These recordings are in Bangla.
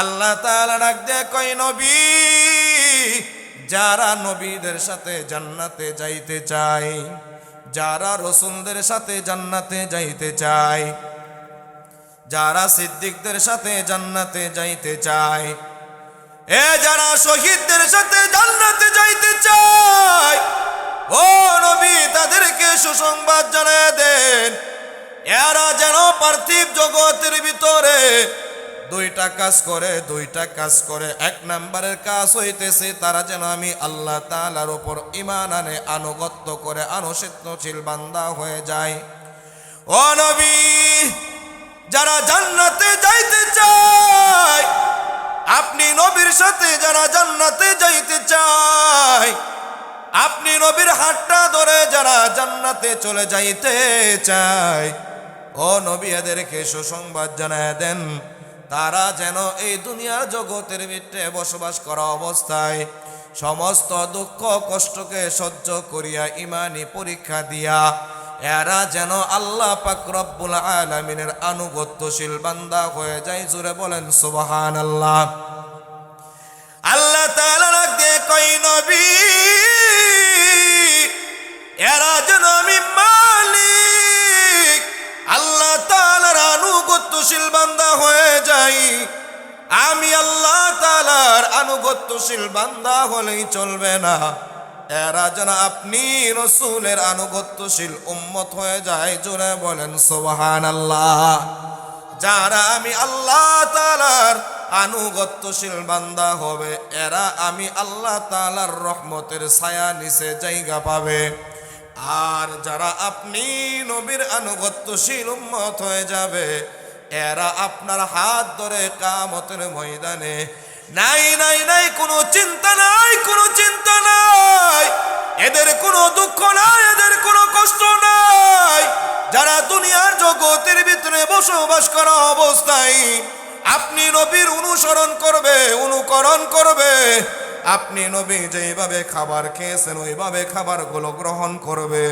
আল্লাহ ডাক দিয়ে কই নবী, যারা নবীদের সাথে জান্নাতে যাইতে চায়, যারা রসুলদের সাথে জান্নাতে যাইতে চায়, যারা সিদ্দিকদের সাথে জান্নাতে যাইতে চায়, এ যারা শহীদদের সাথে জান্নাতে যাইতে চায়, ও নবী, তাদেরকে সুসংবাদ জানায় দেন। এরা যেন পার্থিব জগতের ভিতরে দুইটা কাজ করে, দুইটা কাজ করে। এক নাম্বারের কাজ হইতেছে তারা যেন আমি আল্লাহ তাআলার উপর ইমান আনে, আনুগত্য করে, আনুশিত্নশীল বান্দা হয়ে যায়। ও নবী, যারা জান্নাতে যাইতে চায়, আপনি নবীর সাথে যারা জান্নাতে যাইতে চায়, আপনি নবীর হাতটা ধরে যারা জান্নাতে চলে যাইতে চায়, ও নবী এদেরকে সুসংবাদ জানায় দেন। তারা যেন এই দুনিয়ার জগতের ভিতরে বসবাস করা অবস্থায় সমস্ত দুঃখ, কষ্টকে সহ্য করিয়া ইমানি পরীক্ষা দিয়া এরা যেন আল্লাহ পাক রব্বুল আলামিনের আনুগত্যশীল বান্দা হয়ে যায়। জুড়ে বলেন সুবহান আল্লাহ আল্লাহ কই নবী, এরা যেন আমি মালিক আল্লাহ তালার আনুগত্যশীল বান্দা হয়ে যাই। আমি আল্লাহ তালার আনুগত্যশীল বান্দা হলেই চলবে না। এরা যেন আপনি রসুলের আনুগত্যশীল উম্মত হয়ে যায়, জোরে বলেন সোবাহান আল্লাহ যারা আমি আল্লাহ তালার আনুগত্যশীল বান্দা হবে, এরা আমি আল্লাহ তালার রহমতের ছায়া নিচে জায়গা পাবে। আর যারা আপনি নবীর আনুগত্যশীল উম্মত হয়ে যাবে, এরা আপনার হাত ধরে কামতের ময়দানে। নাই নাই নাই, কোনো চিন্তা নাই, কোনো চিন্তা নাই। এদের কোনো দুঃখ নাই, এদের কোনো কষ্ট নাই। যারা দুনিয়ার জগতের ভিতরে বসবাস করা অবস্থায়, আপনি নবীর অনুসরণ করবে, অনুকরণ করবে। আপনি নবী যেইভাবে খাবার খেয়েছেন, ওইভাবে খাবারগুলো গ্রহণ করবে।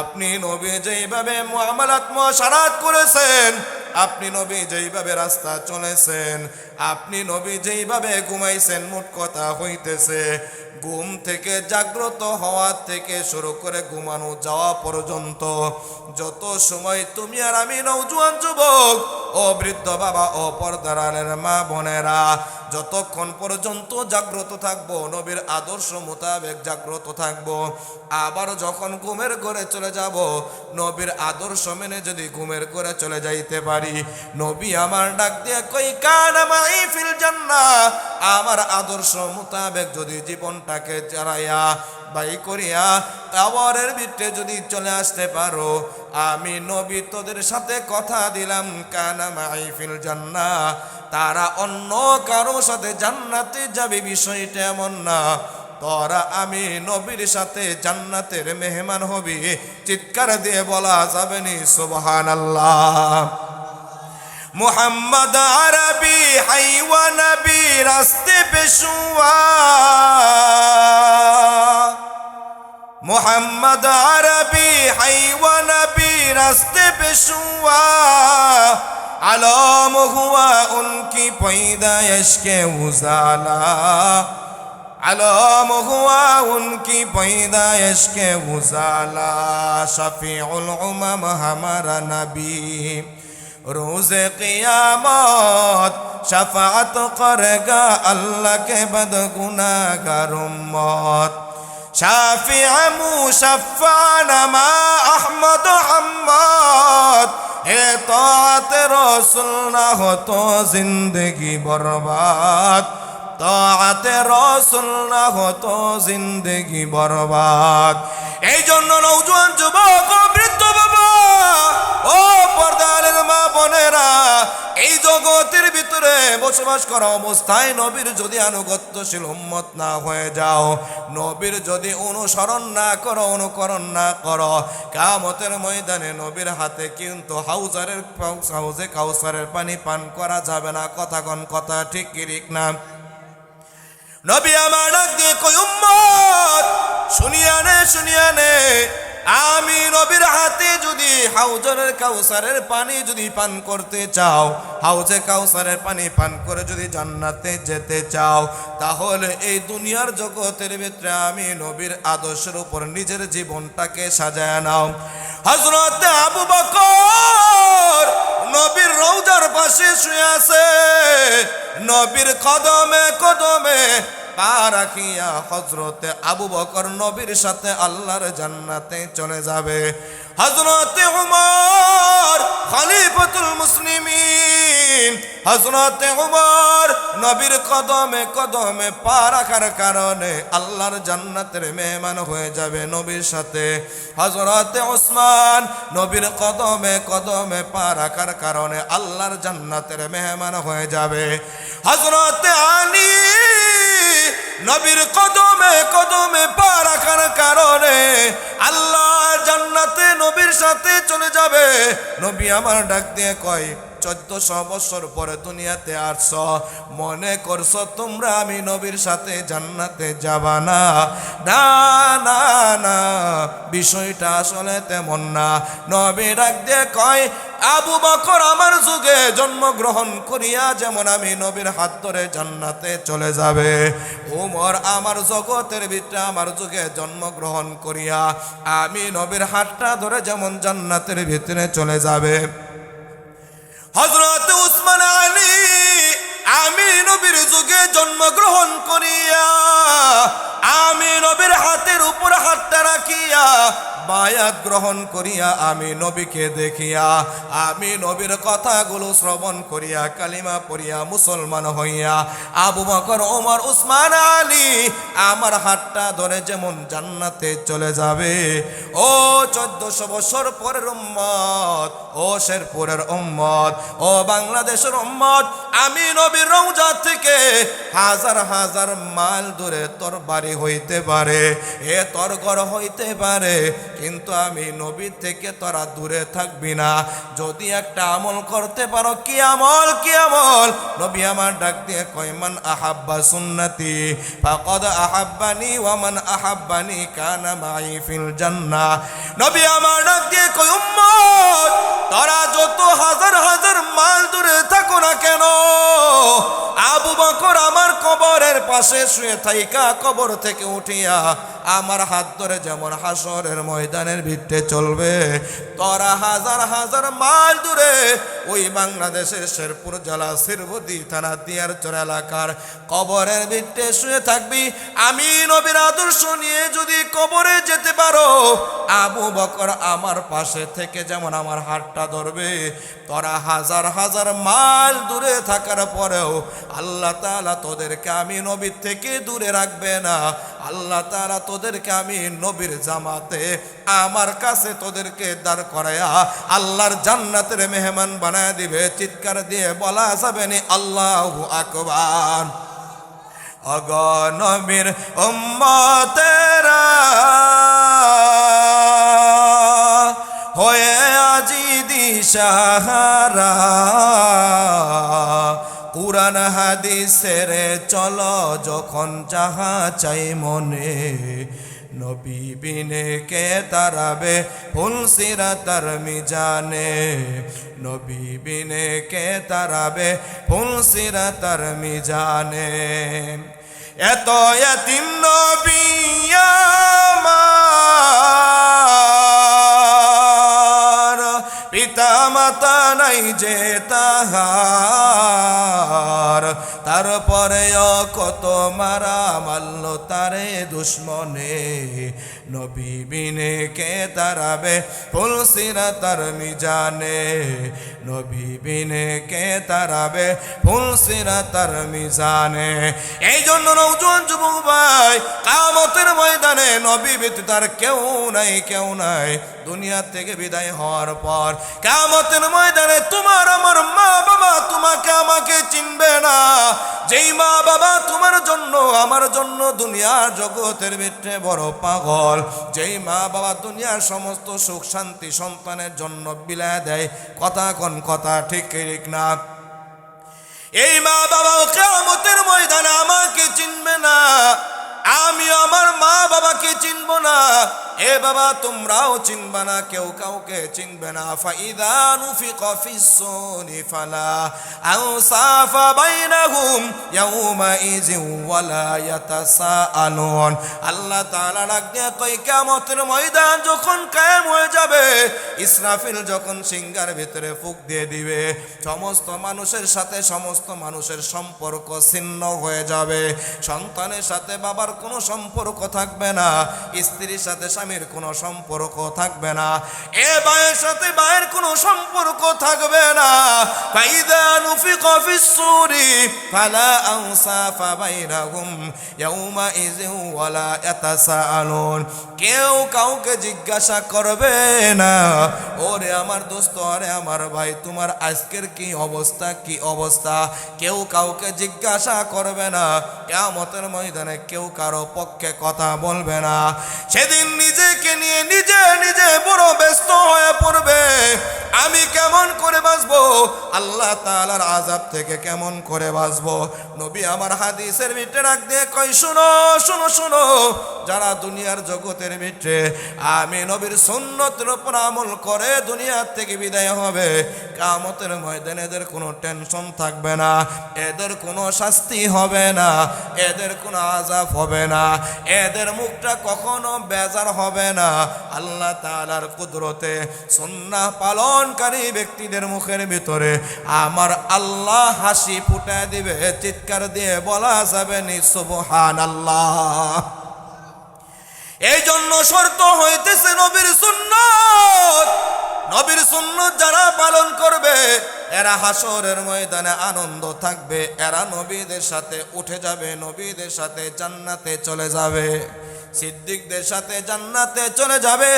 আপনি নবী যেইভাবে মহামালাত্ম সারাত করেছেন আপনি নবী যেইভাবে রাস্তা চলেছেন, আপনি নবী যেইভাবে ঘুমাইছেন, মোট কথা হইতেছে, ঘুম থেকে জাগ্রত হওয়া থেকে শুরু করে ঘুমানো যাওয়া পর্যন্ত, যত সময় তুমি আর আমি নৌজুয়ান যুবক, ও বৃদ্ধ বাবা, ও পর্দারালের মা বোনেরা, যতক্ষণ পর্যন্ত জাগ্রত থাকব, নবীর আদর্শ মোতাবেক জাগ্রত থাকব, আবার যখন ঘুমের ঘরে চলে যাব, নবীর আদর্শ মেনে যদি ঘুমের ঘরে চলে যাইতে পারি নবী আমার ডাক দিয়ে কই, কান ফিল জান্না আমার আদর্শ মোতাবেক যদি জীবনটাকে চালাইয়া, বাই করিয়া কাবরের ভিতরে যদি চলে আসতে পারো, আমি নবী তোদের সাথে কথা দিলাম, কানা মাই ফিল জান্না তারা অন্য কারও সাথে জান্নাতে যাবে, বিষয়টা এমন না। তোরা আমি নবীর সাথে জান্নাতের মেহমান হবি। চিৎকার দিয়ে বলা যাবে নি সুবহান আল্লাহ মোহাম্মদ আরবি হাইওয়ান বি রাস্তে পেশুয়া। মোহাম্মদ আরবি হাইওয়ান রাস্তে পেশুয়া। আলম হুয়া উনকি পৈদায়শ কে উজালা। আলম হুয়া উনকি পৈদায়শ কে উজালা। শফি উমম হামারা নবী। রোজে কিয়ামত শফাত করগা আল্লাহকে বদ গুনাগার উম্মত। শাফি আমু শফানামা আহমদ হাম্মদ, হে তাআত রাসূল না হতো জিন্দেগি বরবাদ। তাআত রাসূল না হতো জিন্দেগি বরবাদ। এইজন্য নওজোয়ান যুবক বৃদ্ধ বাবা, ও পর্দা বোনেরা, এই জগতের ভিতরে বসবাস করা অবস্থায় নবীর যদি আনুগত্যশীল উম্মত না হয়ে যাও, নবীর যদি অনুসরণ না করো, অনুকরণ না করো কামতের ময়দানে নবীর হাতে কিন্তু হাউজারের হাউজে কাউসারের পানি পান করা যাবে না। কথা কন কথা ঠিক কি ঠিক না? নবী আমার ডাক দিয়ে কই উম্মত, শুনিয়া নে শুনিয়া নে আমি নবীর হাতে যদি হাউজরের কাউসারের পানি যদি পান করতে চাও, হাউজে কাউসারের পানি পান করে যদি জান্নাতে যেতে চাও, তাহলে এই দুনিয়ার জগতের ভিতরে আমি নবীর আদর্শের উপর নিজের জীবনটাকে সাজায় নাও। হজরত আবু বকর নবীর রৌজার পাশে শুয়ে আছে, নবীর কদমে কদমে পা রাখিয়া হজরতে আবু বকর নবীর সাথে আল্লাহর জান্নাতে চলে যাবে। হজরতে উমর খলিফাতুল মুসলিমিন হজরতে উমর নবীর কদমে কদমে পা রাখার কারণে আল্লাহর জান্নাতের মেহমান হয়ে যাবে নবীর সাথে। হজরতে ওসমান নবীর কদমে কদমে পা রাখার কারণে আল্লাহর জান্নাতের মেহমান হয়ে যাবে। হজরতে আলী নবীর কদমে কদমে পা রাখার কারণে আল্লাহ জান্নাতে নবীর সাথে চলে যাবে। নবী আমার ডাক দিয়ে কয় চোদ্দশো বছর পরে দুনিয়াতে আসছ। মনে করছ তোমরা আমি নবীর সাথে জান্নাতে যাবা না। না না বিষয়টা আসলে তেমন না। নবী ডাক দিয়ে কয়, আবু বকর আমার যুগে জন্মগ্রহণ করিয়া যেমন আমি নবীর হাত ধরে জান্নাতে চলে যাবে। ওমর আমার জগতের ভিতরে আমার যুগে জন্মগ্রহণ করিয়া আমি নবীর হাতটা ধরে যেমন জান্নাতের ভিতরে চলে যাবে। হজরত উসমান আলী আমি নবীর যুগে জন্মগ্রহণ করিয়া আমি নবীর হাতের উপর হাতটা রাখিয়া বায়াত গ্রহণ করিয়া আমি নবীকে দেখিয়া, আমি নবীর কথাগুলো শ্রবণ করিয়া, কালিমা পড়িয়া মুসলমান হইয়া, আবু বকর, ওমর, উসমান, আলী আমার হাতটা ধরে যেমন জান্নাতে চলে যাবে। ও চোদ্দশো বছর পরের উম্মত, ও শেরপুরের উম্মত, ও বাংলাদেশের উম্মত, আমি নবীর রৌজা থেকে হাজার হাজার মাইল দূরে তোর বাড়ি হইতে পারে, এ তোর ঘর হইতে পারে কিন্তু আমি নবীর থেকে তোরা দূরে থাকবি না। যদি একটা আমল করতে পারো, কি আমল কি আমল? নবী আমার ডাক দিয়ে কয়মান আহাব্বা সুন্নতি, ফাকদ আহাব্বানি ওয়ামান আহাব্বানি কানা মাই ফিল জান্নাহ। নবী আমার ডাক দিয়ে কয়, উম্মত, তোরা যত হাজার পাশে শুয়ে থাইকা কবর থেকে উঠিয়া আমার হাত ধরে যেমন হাসরের ময়দানের ভিত্তে চলবে, তরা হাজার হাজার মাইল দূরে ওই বাংলাদেশের শেরপুর জেলা শিরবতী থানা দিয়ারচর এলাকার কবরের ভিত্তে শুয়ে থাকবি। আমি নবীর আদর্শ নিয়ে যদি কবরে যেতে পারো, আবু বকর আমার পাশে থেকে যেমন আমার হাতটা ধরবে, তোরা হাজার হাজার মাইল দূরে থাকার পরেও আল্লাহ তাআলা তোদেরকে আমি নবীর থেকে দূরে রাখবে না। আল্লাহ তারা তোদেরকে আমি নবীর জামাতে, আমার কাছে তোদেরকে দাঁড় করায়া আল্লাহর জান্নাতের মেহমান বানায় দিবে। চিৎকার দিয়ে বলা যাবে নি, আল্লাহ আকবার। অগনবীর উম্মতেরা, হয়ে আজি দিশাহারা। কুরআন হাদিসের চল যখন যাহা চাই মনে। নবী বিনে কে তারাবে ফুল সিরাতার মিজানে। নবী বিনে কে তারাবে ফুল সিরাতার মিজানে। এত এতিম নবী আমার। পিতা মাতা নাই যে তাহার। তারপরে কত মারা মারল তারে দুশ্মনে। নবী বিনে কে তারাবে? ফুলসিরা তার মিজানে। নবী বিনে কে তারাবে? ফুলসিরা তার মিজানে। এই জন্য নৌজন যুবক ভাই কামতের ময়দানে নবী ব্যতীত তার কেউ নাই কেউ নাই। দুনিয়া থেকে বিদায় হওয়ার পর কামতের ময়দানে তোমার আমার মা বাবা তোমাকে আমাকে চিনবে না। যেই মা বাবা তোমার জন্য, আমার জন্য দুনিয়ার জগতের ভিতরে বড় পাগল। যেই মা বাবা দুনিয়ার সমস্ত সুখ শান্তি সন্তানের জন্য বিলায় দেয়, কথা কোন কথা ঠিক ঠিক না। এই মা বাবাও কেমতের ময়দানে আমাকে চিনবে না। আমি আমার মা বাবাকে চিনব না। এ বাবা, তোমরাও চিনবে না, কেউ কাউকে চিনবে না। ফাইদা নুফিকা ফিসসুরি ফালা আনসাফা বাইনাহুম ইয়াউমাইযিন ওয়ালা ইয়াতাসাআলুন। আল্লাহ তাআলা ডাক কই কিয়ামতের ময়দান যখন কায়েম হয়ে যাবে, ইসরাফিল যখন সিংহার ভিতরে ফুক দিয়ে দিবে, সমস্ত মানুষের সাথে সমস্ত মানুষের সম্পর্ক ছিন্ন হয়ে যাবে। সন্তানের সাথে বাবার কোনো সম্পর্ক থাকবে না, স্ত্রীর সাথে স্বামীর কোনো সম্পর্ক থাকবে না। এ ভাইয়ের সাথে ভাইয়ের কোনো সম্পর্ক থাকবে না। ফাইদা নুফিকা ফিস-সূরি ফালা আনসাফা বাইনাহুম ইয়াউমাইযিন ওয়ালা ইয়াতাসাআলুন। কেউ কাউকে জিজ্ঞাসা করবে না, ওরে আমার দোস্ত, আরে আমার ভাই, তোমার আজকের কি অবস্থা কি অবস্থা? কেউ কাউকে জিজ্ঞাসা করবে না। কেমতের ময়দানে কেউ কারও পক্ষে কথা বলবে না। সেদিন নিজেকে নিয়ে নিজে নিজে বড় ব্যস্ত হয়ে পড়বে। আমি কেমন করে বাঁচবো? আল্লাহ তাআলার আজাব থেকে কেমন করে বাঁচবো? নবী আমার হাদিসের ভিতরে রাখ দিয়ে কই শুনো শুনো শুনো, যারা দুনিয়ার জগতের ভিতরে আমি নবীর সুন্নতের উপর আমল করে দুনিয়ার থেকে বিদায় হবে। কামতের ময়দানে এদের কোনো টেনশন থাকবে না, এদের কোনো শাস্তি হবে না, এদের কোনো আজাব হবে না, এদের মুখটা কখনো বেজার হবে না। আল্লাহ তাআলার কুদরতে সুন্নাহ পালনকারী ব্যক্তিদের মুখের ভিতরে আমার আল্লাহ হাসি ফুটায় দিবে, চিৎকার দিয়ে বলা যাবে নি, সুবহানাল্লাহ। এই জন্য শর্ত হইতেছে নবীর সুন্নত। নবীর সুন্নত যারা পালন করবে, এরা হাসরের ময়দানে আনন্দ থাকবে, এরা নবীদের সাথে উঠে যাবে, নবীদের সাথে জান্নাতে চলে যাবে। সিদ্দিকদের সাথে জান্নাতে চলে যাবে।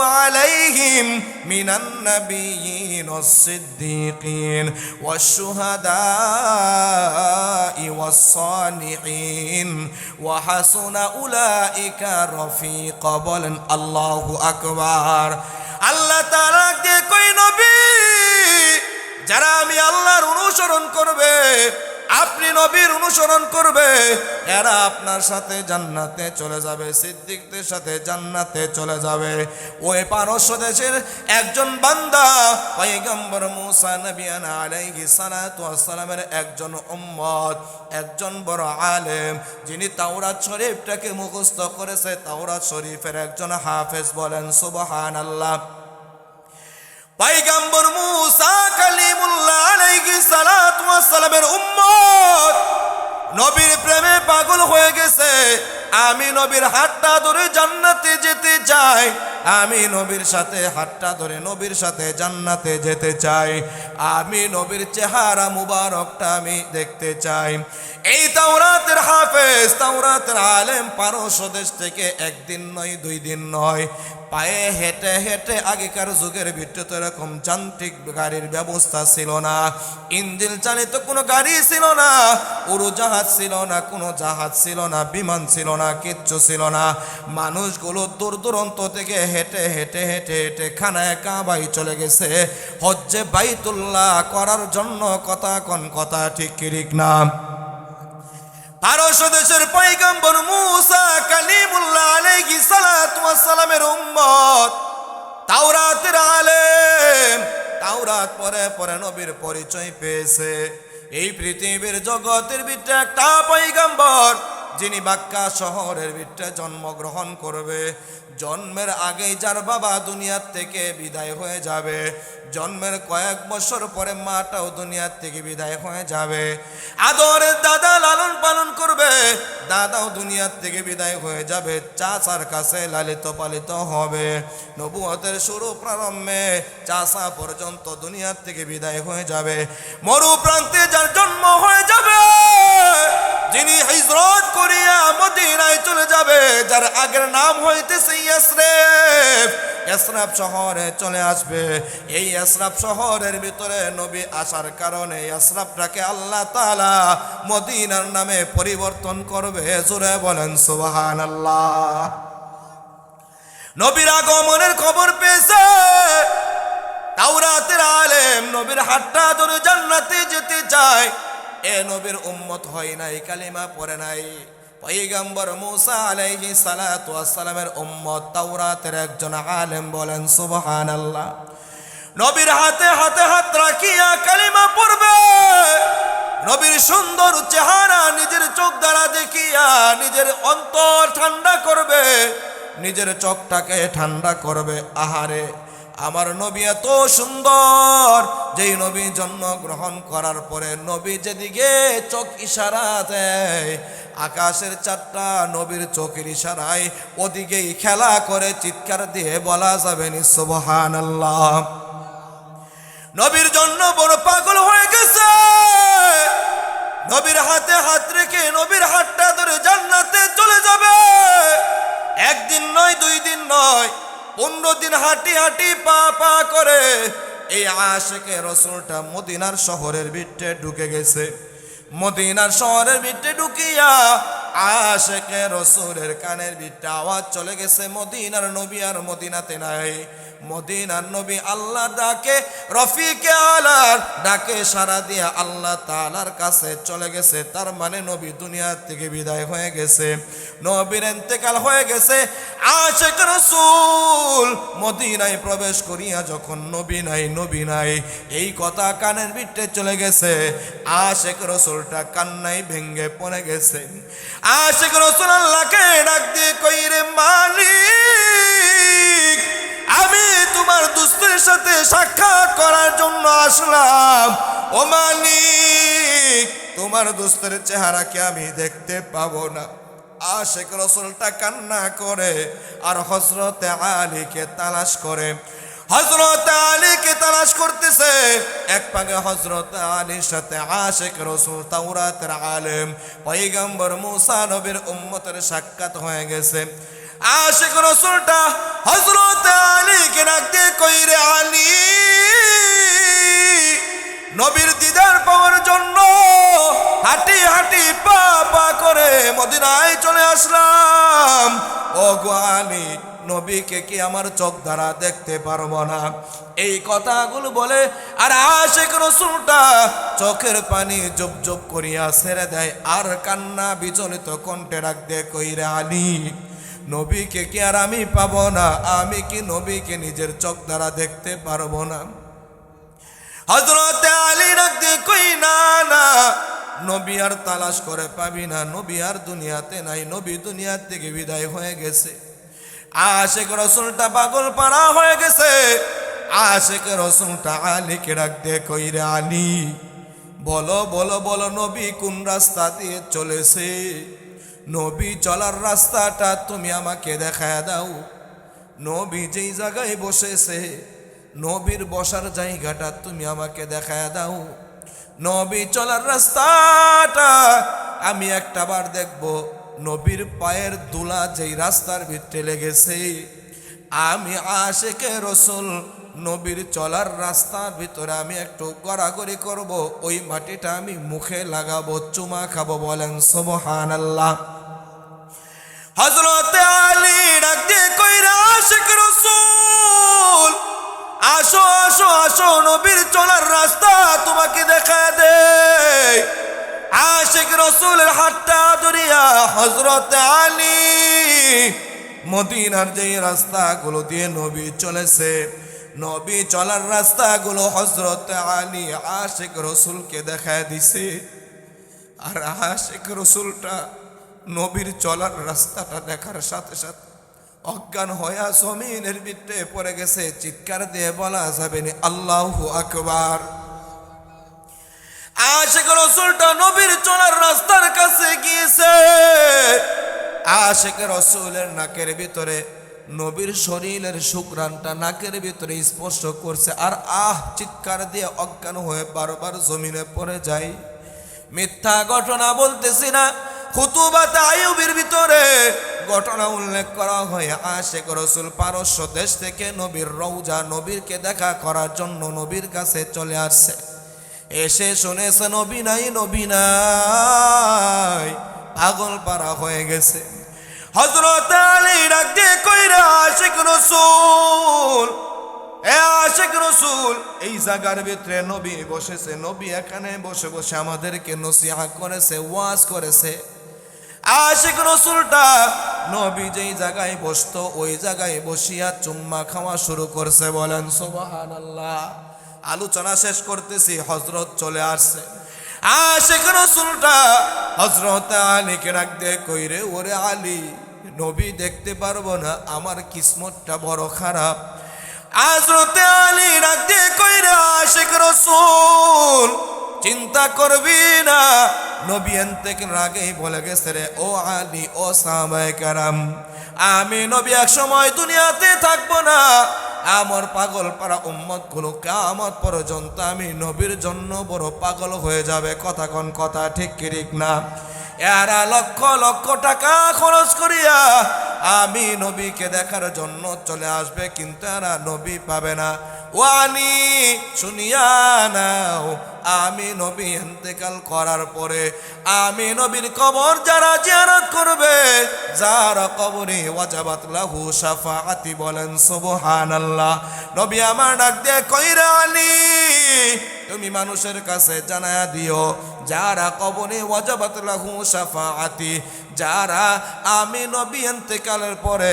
আলাইহিম মিনান ওয়াস-সালিহিন ওয়া হাসুনা উলাইকা রফিকা বলেন আল্লাহু তাআলা কে কই নবী? যারা আমি আল্লাহর অনুসরণ করবে, আপনি নবীর অনুসরণ করবে, এরা আপনার সাথে জান্নাতে চলে যাবে, সিদ্দিকদের সাথে জান্নাতে চলে যাবে। ওই পারস্য দেশের একজন বান্দা, পয়গম্বর মুসা নবিয়ানা আলাইহি সালাতু ওয়াসসালামের একজন উম্মত, একজন বড় আলেম, যিনি তাওরাত শরীফটাকে মুখস্থ করেছে। তাওরাত শরীফের একজন হাফেজ বলেন, সুবহানাল্লাহ। পাইগাম্বর মুসা কালিমুল্লাহ আলাইহি সালাতু ওয়াস সালামের উম্মত। নবীর প্রেমে পাগল হয়ে গেছে। আমি নবীর হাতটা ধরে জান্নাতে যেতে চাই। আমি নবীর সাথে হাতটা ধরে নবীর সাথে জান্নাতে যেতে চাই। আমি নবীর চেহারা মুবারকটা আমি দেখতে চাই। এই তাওরাতের হাফেজ, তাওরাতের আলেম পারস্য দেশ থেকে একদিন নয়, দুই দিন নয়। পায়ে হেঁটে হেঁটে আগেকার যুগের ভিতরে তো এরকম যান্ত্রিক গাড়ির ব্যবস্থা ছিল না। ইঞ্জিন চালিত কোনো গাড়ি ছিল না, উড়োজাহাজ ছিল না, কোনো জাহাজ ছিল না, বিমান ছিল না, কিচ্ছু ছিল না। মানুষগুলো দূর দূরান্ত থেকে হেঁটে হেঁটে হেঁটে হেঁটে খানায় কাবাই চলে গেছে। হজ্জে বাইতুল্লাহ করার জন্য কথা কোন কথা ঠিক কিরিক না? পারস্য দেশের পয়গম্বর মুসা কালিমুল্লাহ আলাইহি সালাতু সালামের উম্মত। তাওরাতের আলেম। তাওরাত পরে পরে নবীর পরিচয় পেয়েছে। এই পৃথিবীর জগতের ভিতরে একটা পয়গম্বর যিনি বাক্কা শহরের ভিতরে জন্মগ্রহণ করবে, জন্মের আগেই যার বাবা দুনিয়ার থেকে বিদায় হয়ে যাবে, জন্মের কয়েক বছর পরে মাটাও দুনিয়ার থেকে বিদায় হয়ে যাবে। আদরের দাদা লালন পালন করবে, দাদাও দুনিয়ার থেকে বিদায় হয়ে যাবে, চাচার কাছে লালিত পালিত হবে। নবুয়তের শুরু প্রারম্ভে চাষা পর্যন্ত দুনিয়ার থেকে বিদায় হয়ে যাবে। মরু প্রান্তে যার জন্ম হয়ে যাবে। যিনি হিজরত করিয়া মদিনায় চলে যাবে, যার আগের নাম হইতেছে ইয়াসরেফ। ইয়াসরাফ শহরে চলে আসবে। এই ইয়াসরাফ শহরের ভিতরে নবী আসার কারণে ইয়াসরাফটাকে আল্লাহ তাআলা মদিনার নামে পরিবর্তন করবে। জোরে বলেন, সুবহানাল্লাহ। নবীর আগমনের খবর পেয়েছে। তাওরাতের আলেম নবীর হাতটা ধরে জান্নাতে যেতে চায়। এ নবীর উম্মত হয় নাই, কালিমা পড়ে নাই। পয়গম্বর মুসা আলাইহি সালাতু ওয়াসসালামের উম্মত, তাওরাতের একজন আলেম বলেন, সুবহানাল্লাহ। নবীর হাতে হাতে হাত রাখিয়া কালিমা পড়বে। নবীর সুন্দর চেহারা নিজের চোখ দ্বারা দেখিয়া নিজের অন্তর ঠান্ডা করবে, নিজের চোখটাকে ঠান্ডা করবে। আহারে আমার নবী এত সুন্দর, যেই নবী জন্মগ্রহণ করার পরে নবী যেদিকে চোখ ইশারা দেয়, আকাশের চারটা নবীর চোখের ইশারায় ওদিকেই খেলা করে চিৎকার দিয়ে বলা যাবে নি সুবহান আল্লাহ নবীর জন্য বড় পাগল হয়ে গেছে। নবীর হাতে হাত রেখে নবীর হাতটা ধরে জান্নাতে চলে যাবে। একদিন নয়, দুই দিন নয় পনেরো দিন হাঁটি হাঁটি পা পা করে এই আশেকে রসুলটা মদিনার শহরের ভিতরে ঢুকে গেছে। মদিনার শহরের ভিতরে ঢুকিয়া আশেকে রসুলের কানের ভিতরে আওয়াজ চলে গেছে, মদিনার নবী আর মদিনাতে নাই। মদিনার নবী আল্লাহ ডাকে, রফিকে আলার ডাকে, সারা দিয়া আল্লাহ তালার কাছে চলে গেছে। তার মানে নবী দুনিয়ার থেকে বিদায় হয়ে গেছে। নবীর এতেকাল হয়ে গেছে। আশেক রসুল মদিনায় প্রবেশ করিয়া যখন নবী নাই নবী নাই, এই কথা কানের ভিতরে চলে গেছে। আশেক রসুলটা কান্নাই ভেঙ্গে পড়ে গেছে। আশেক রসুল আল্লাহকে ডাক দিয়ে কইরে, মালিক আমি তোমার দুস্তের সাথে সাক্ষাৎ করার জন্য আসলাম। ও মালিক, তোমার দোস্তের চেহারাকে আমি দেখতে পাবো না। আশেক রসুলটা কান্না করে আর হজরতে আলীকে তালাশ করে। হজরত আলীকে তালাশ করতেছে। এক পাগে হজরত আলীর সাথে আশেক রসুল তাওরাতের আলেম পৈগম্বর মুসা নবীর উম্মতের সাক্ষাৎ হয়ে গেছে। আশেক রসুলটা হজরত আলীকে ডাক দিয়ে কইরে আলী, নবীর দিদার পাওয়ার জন্য হাঁটি হাঁটি পা পা করে মদিনায় চলে আসলাম। ও নবীকে কি আমার চোখ দ্বারা দেখতে পারব না? এই কথাগুলো বলে আর আশেক রসুলটা চোখের পানি জব জব করিয়া ছেড়ে দেয় আর কান্না বিচলিত কণ্ঠে রাখতে কইরে আলী নবীকে কি আর আমি পাবো না? আমি কি নবীকে নিজের চোখ দ্বারা দেখতে পারব না? হজরত আলী রাখতে কই না না। নবী আর তালাশ করে পাবি না। নবী আর দুনিয়াতে নাই। নবী দুনিয়ার থেকে বিদায় হয়ে গেছে। আশেক রসুলটা পাগল পাড়া হয়ে গেছে। আশেক রসুলটা আলীকে রাখতে কই রে আলী? বলো বলো বলো নবী কোন রাস্তা দিয়ে চলেছে? নবী চলার রাস্তাটা তুমি আমাকে দেখায় দাও। নবী যেই জায়গায় বসেছে, নবীর বসার জায়গাটা তুমি আমাকে দেখায় দাও। নবী চলার রাস্তাটা আমি একটা বার দেখব, নবীর পায়ের দুলা যেই রাস্তার ভিতরে লেগেছে। আমি আশেকে রসুল নবীর চলার রাস্তার ভিতরে আমি একটু গড়াগড়ি করব, ওই মাটিটা আমি মুখে লাগাবো, চুমা খাব, বলেন সোবহান আল্লাহ হজরত আলী কইরা, আশিক রসুল, আসো আসো আসো, নবীর চলার রাস্তা তোমাকে দেখা দে আশিক রসুলের হাতটা ধরিয়া হজরত আলী মদিনার যেই রাস্তাগুলো দিয়ে নবী চলেছে নবী চলার রাস্তাগুলো হজরত আলী আশিক রসুলকে দেখায় দিছে। আর আশেক রসুলটা নবীর চলার রাস্তাটা দেখার সাথে সাথে অজ্ঞান হইয়া জমিনের ভিতরে পড়ে গেছে। চিৎকার দিয়ে বলা যাবে না, আল্লাহু আকবার। আশেক রসুলটা নবীর চলার রাস্তার কাছে গিয়েছে। আশেক রসুলের নাকের ভিতরে নবীর শরীরের শুক্রানটা নাকের ভিতরে স্পর্শ করছে আর আহ, চিৎকার দিয়ে অজ্ঞান হয়ে বারবার জমিনে পড়ে যায়। মিথ্যা ঘটনা বলতেছি না পারস্য দেশ থেকে নবীর রৌজা নবীরকে দেখা করার জন্য নবীর কাছে চলে আসছে। এসে শুনেছে, নবী নাই পাগল পারা হয়ে গেছে। হজরত আলী ডাক কইরা আশেক রসুল। আশেক রসুল, এই জায়গার ভিতরে নবী বসেছে, নবী এখানে বসে বসে আমাদেরকে নসিহা করেছে, ওয়াজ করেছে। আশেক রসুলটা নবী যেই জায়গায় বসতো, ওই জায়গায় বসিয়া চুম্মা খাওয়া শুরু করছে, বলেন সোবাহান আল্লাহ আলোচনা শেষ করতেছি হজরত চলে আসছে। আশেক রসুলটা হজরত আলীকে রাখ দে কইরে, ওরে আলী নবী দেখতে পারব না, আমার কিসমতটা বড় খারাপ। আজরতে আলী দে কইরে আশেক রসুল, চিন্তা করবি না। নবী থেকে আগেই বলে গেছে রে, ও আলী, ও সাহাবায়ে কারাম, আমি নবী এক সময় দুনিয়াতে থাকব না। আমার পাগল পারা উম্মতগুলো কামত পর্যন্ত আমি নবীর জন্য বড় পাগল হয়ে যাবে। কথা কোন, কথা ঠিক ঠিক না? এরা লক্ষ লক্ষ টাকা খরচ করিয়া আমি নবীকে দেখার জন্য চলে আসবে, কিন্তু এরা নবী পাবে না। ওয়ানি শুনিয়া নাও, আমি নবী ইন্তেকাল করার পরে আমি নবীর কবর যারা জিয়ারত করবে, যারা কবরে ওয়াজাবাত লাহু শাফাআতি বলেন, সুবহানাল্লাহ। নবী আমার ডাক দিয়ে কইরা, আলী, তুমি মানুষের কাছে জানায়া দিও, যারা কবরে ওয়াজাবাত লাহু শাফাআতি যারা আমি নবী ইন্তেকালের পরে,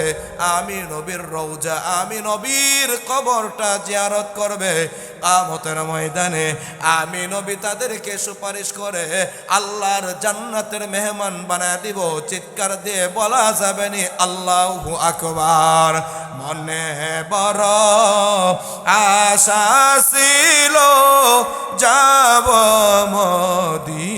আমি নবীর রৌজা আমি নবীর কবরটা জিয়ারত করবে কামতের ময়দানে। আমি নবী তাদেরকে সুপারিশ করে আল্লাহর জান্নাতের মেহমান বানায় দিব। চিৎকার দিয়ে বলা যাবে নি, আল্লাহু আকবার। মনে বড় আশা ছিল, যাব মদিনায়।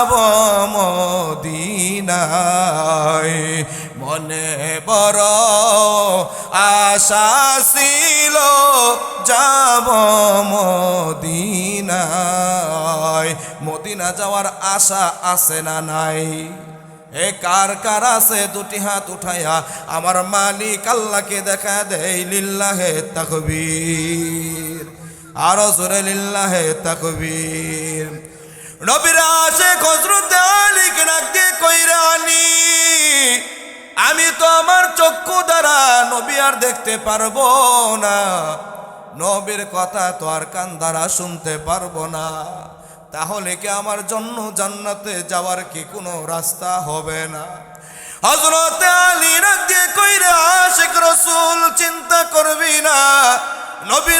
যাব মদিনায়। মনে বড় আশা ছিল যাব মদিনায়। মদিনা যাওয়ার আশা আছে না নাই? এ কার কার আছে? দুটি হাত উঠাইয়া আমার মালিক আল্লাহকে দেখা দেয় লিল্লাহে তাকবীর। আরও জোরে লিল্লাহে তাকবীর। নবীর আসে আমি তো আমার চক্ষু দ্বারা নবী আর দেখতে পারব না। নবীর কথা তো আর কান দ্বারা শুনতে পারব না। তাহলে কি আমার জন্য জান্নাতে যাওয়ার কি কোনো রাস্তা হবে না? হজরত আলী রাজ্যে কইরে, আশেক রসুল চিন্তা করবি না। নবী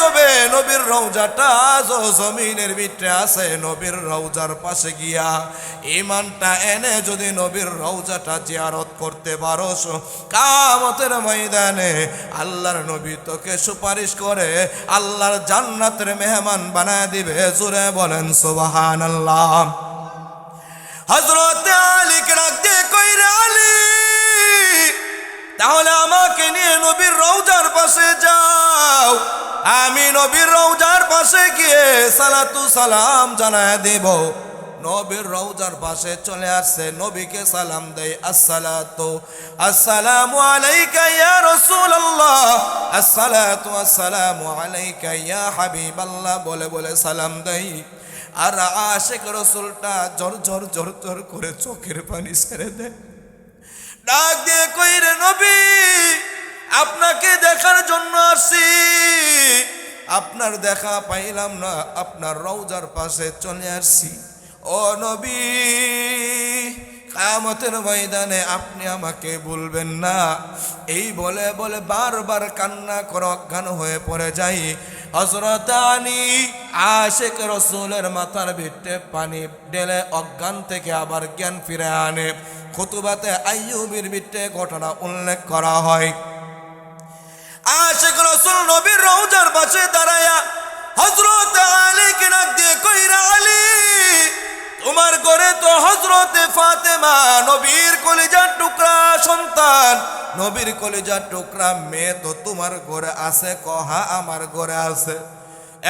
তবে নবীর রৌজাটা জমিনের ভিতরে আছে, নবীর রৌজার পাশে গিয়া ইমানটা এনে যদি নবীর রৌজাটা জিয়ারত করতে পারোস কামতের ময়দানে আল্লাহর নবী তোকে সুপারিশ করে আল্লাহর জান্নাতের মেহমান বানায় দিবে। জুড়ে বলেন সুবাহান আল্লাহ হজরত আলীকে রাখতে কইরে আলী, তাহলে আমাকে নিয়ে নবীর রৌজার পাশে যাও। আমি নবীর রৌজার পাশে গিয়ে সালাতু সালাম জানায় দেব। নবীর রৌজার পাশে চলে আসছে, নবীকে সালাম দেয়, আসসালাতু, আসসালামু আলাইকা ইয়া রাসূলুল্লাহ, আসসালাতু, আসসালামু আলাইকা ইয়া হাবিবাল্লাহ, বলে বলে সালাম দেয় আর আশেক রসুলটা জর জর জর জোর করে চোখের পানি ছেড়ে দেয়। ডাক দিয়ে কইরে নবী, আপনাকে দেখার জন্য আসছি। আপনার দেখা পাইলাম না, আপনার রৌজার পাশে চলে আসছি। ও নবী কামতের ময়দানে আপনি আমাকে বলবেন না। এই বলে বলে বারবার কান্না করে, অজ্ঞান হয়ে পড়ে যাই। হজরত আলী আশেক রসুলের মাথার ভিত্তে পানি ডেলে অজ্ঞান থেকে আবার জ্ঞান ফিরে আনে। খুতুবাতে আইয়ুবির ভিত্তে ঘটনা উল্লেখ করা হয়। আশেক রসুল নবীর রৌজার পাশে দাঁড়ায়া হজরত আলী কিনা দিয়ে, কইরা আলী! তোমার ঘরে তো হজরতে ফাতেমা, নবীর কলিজার টুকরা সন্তান। নবীর কলিজার টুকরা মেয়ে তো তোমার ঘরে আছে, কহা আমার ঘরে আছে।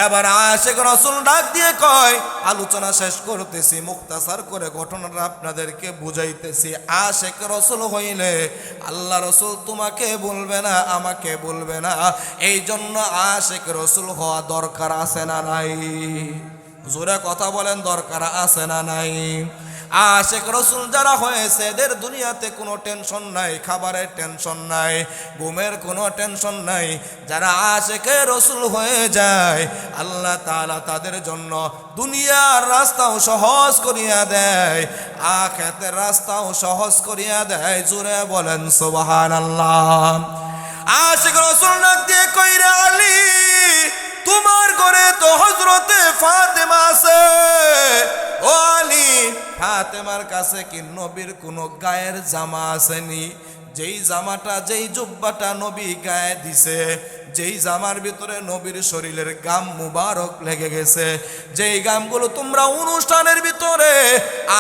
এবার আশেখ রসুল ডাক দিয়ে কয়, আলোচনা শেষ করতেছি, মুক্তাসার করে ঘটনাটা আপনাদেরকে বুঝাইতেছি। আশেখ রসুল হইলে আল্লাহ রসুল তোমাকে বলবে না, আমাকে বলবে না। এই জন্য আশেখ রসুল হওয়া দরকার আছে না নাই? জোরে কথা বলেন, দরকার আছে না নাই? আশেক রসুল যারা হয়েছে, এদের দুনিয়াতে কোনো টেনশন নাই, খাবারের টেনশন নাই, ঘুমের কোনো টেনশন নাই। যারা আশেকে রসুল হয়ে যায়, আল্লাহ তালা তাদের জন্য দুনিয়ার রাস্তাও সহজ করিয়া দেয় আ আখেতের রাস্তাও সহজ করিয়া দেয়। জুড়ে বলেন সুবাহান আল্লাহ আশেক রসুল নাক দিয়ে কইরা আলী তোমার ঘরে তো হজরতে ফাতেমা আছে। ও আলী, ফাতেমার কাছে কি নবীর কোনো গায়ের জামা আসেনি? যেই জামাটা, যেই জুব্বাটা নবী গায়ে দিছে যেই জামার ভিতরে নবীর শরীরের গাম মুবারক লেগে গেছে, যেই গামগুলো তোমরা অনুষ্ঠানের ভিতরে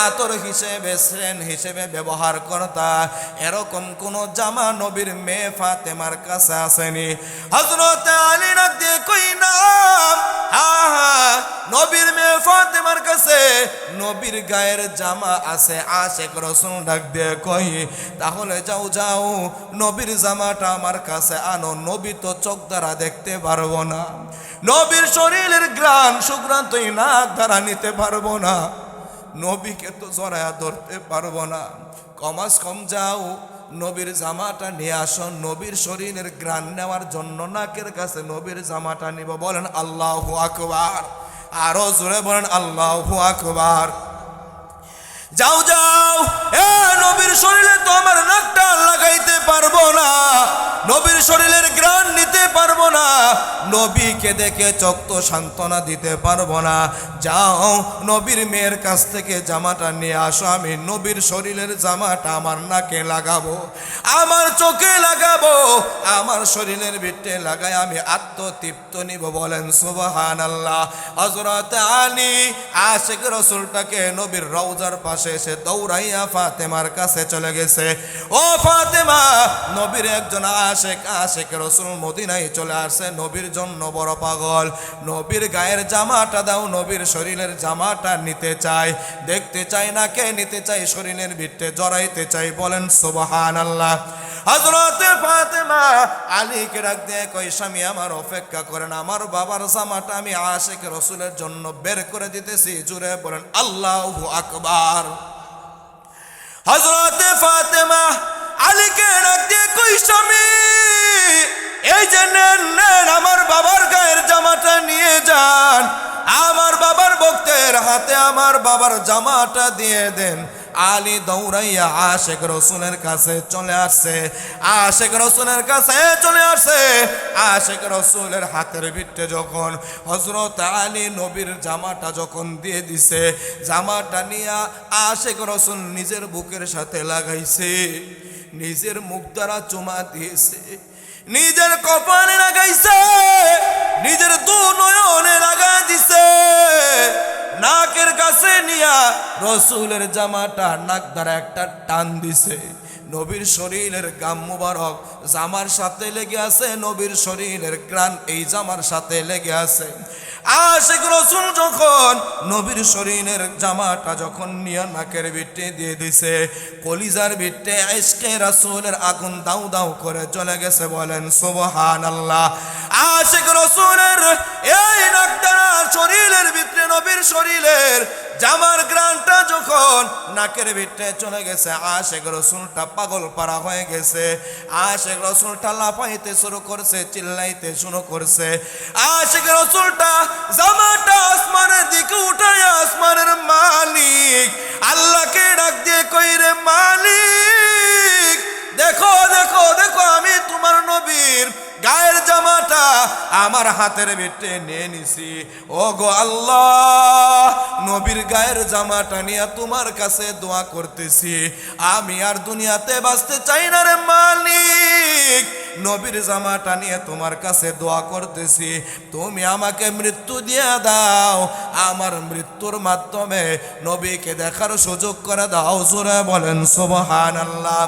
আতর হিসেবে, শ্রেণ হিসেবে ব্যবহার করতা, এরকম কোন জামা নবীর মেয়ে ফাতেমার কাছে আসেনি। হজরত আলী নাক দিয়ে কই না, হা নবীর মেয়ে ফাতেমার কাছে নবীর গায়ের জামা আছে, আশেক রসুন ডাক দিয়ে কই, তাহলে যাও যাও, নবীর জামাটা আমার কাছে আনো, নবী তো চোখ দ্বারা দেখতে পারব না। নবীর শরীরের গ্রাণ সুগ্রান্তই নাক দ্বারা নিতে পারব না। নবীকে তো জড়ায়া ধরতে পারব না। কমাস কম যাও, নবীর জামাটা নিয়ে আসো। নবীর শরীরের গ্রাণ নেওয়ার জন্য নাকের কাছে নবীর জামাটা নিব। বলেন, আল্লাহ আকবার। আরও জোরে বলেন, আল্লাহ আকবার। যাও যাও। এ নবীর শরীরে তো আমার নাকটা লাগাইতে পারব না। নবীর শরীরের গ্রাণ নিতে পারব না। নবীকে দেখে চক্ত সান্ত্বনা দিতে পারব না। যাও, নবীর মেয়ের কাছ থেকে জামাটা নিয়ে আসো। আমি নবীর শরীরের জামাটা আমার নাকে লাগাবো। আমার চোখে লাগাবো। আমার শরীরের ভিটে লাগাই আমি আত্মতৃপ্ত নিব বলেন সুবাহান আল্লাহ হজরত আলী, আশেক রসুলটাকে নবীর রওজার পাশে এসে দৌড়াইয়া ফাতেমার কাছে চলে গেছে। ও ফাতেমা, নবীর একজন আশেক আশেক রসুল মদিনায় চলে আসছে নবীর জন্য বড় পাগল। নবীর গায়ের জামাটা দাও, নবীর শরীরের জামাটা নিতে চাই দেখতে চাই না কে নিতে চাই শরীরের ভিটে জড়াইতে চাই বলেন সুবহান আল্লাহ হজরতে ফাতেমা আলীকে ডাক দিয়ে কই স্বামী, আমার অপেক্ষা করেন, আমার বাবার জামাটা আমি রসুলের জন্য বের করে দিতেছি। জুড়ে বলেন, আল্লাহ আকবার। হজরতে ফাতেমা আলীকে ডাক দিয়ে কই স্বামী এই যে নেন আমার বাবার গায়ের জামাটা নিয়ে যান। আমার বাবার ভক্তের হাতে আমার বাবার জামাটা দিয়ে দেন। আলী দৌড়াইয়া আশেক রসুলের কাছে চলে আসছে। আশেক রসুলের কাছে চলে আসছে। আশেক রসুলের হাতের ভিটে যখন হজরত আলী নবীর জামাটা যখন দিয়ে দিছে, জামাটা নিয়ে আশেক রসুল নিজের বুকের সাথে লাগাইছে। নিজের মুখ দ্বারা চুমা দিয়েছে। নিজের কপালে লাগাইছে, নিজের দু নয়নে লাগা দিছে। নাকের কাছে নিয়া রসুলের জামাটা নাক দ্বারা একটা টান দিছে। নবীর শরীরের গাম মুবারক জামার সাথে লেগে আছে, নবীর শরীরের গ্রান এই জামার সাথে লেগে আছে। আশেক রসুল যখন নবীর শরীরের জামাটা যখন নিয়ে নাকের বিটে দিয়ে দিছে, কলিজার বিটে আজকে রসুলের আগুন দাউ দাউ করে চলে গেছে বলেন সোবহান আল্লাহ আশেক রসুলের এই নাকটা শরীরের ভিতরে, নবীর শরীরের জামার গ্রানটা যখন নাকের ভিতরে চলে গেছে, আশেক রসুলটা পাগল পারা হয়ে গেছে। আশেক রসুলটা লাফাইতে শুরু করছে, চিল্লাইতে শুরু করছে। আশেক রসুলটা জামাটা আসমানের দিকে উঠায় আসমানের মালিক, আল্লাহকে ডাক দিয়ে কইরে মালিক? দেখো দেখো দেখো, আমি তোমার নবীর গায়ের জামাটা আমার হাতের ভিতরে নিয়ে নিছি। ও গো আল্লাহ, নবীর গায়ের জামাটা নিয়ে তোমার কাছে দোয়া করতেছি। আমি আর দুনিয়াতে বাঁচতে চাই না রে মালিক। নবীর জামাটা নিয়ে তোমার কাছে দোয়া করতেছি। তুমি আমাকে মৃত্যু দিয়ে দাও। আমার মৃত্যুর মাধ্যমে নবীকে দেখার সুযোগ করে দাও। জোরে বলেন সুবহান আল্লাহ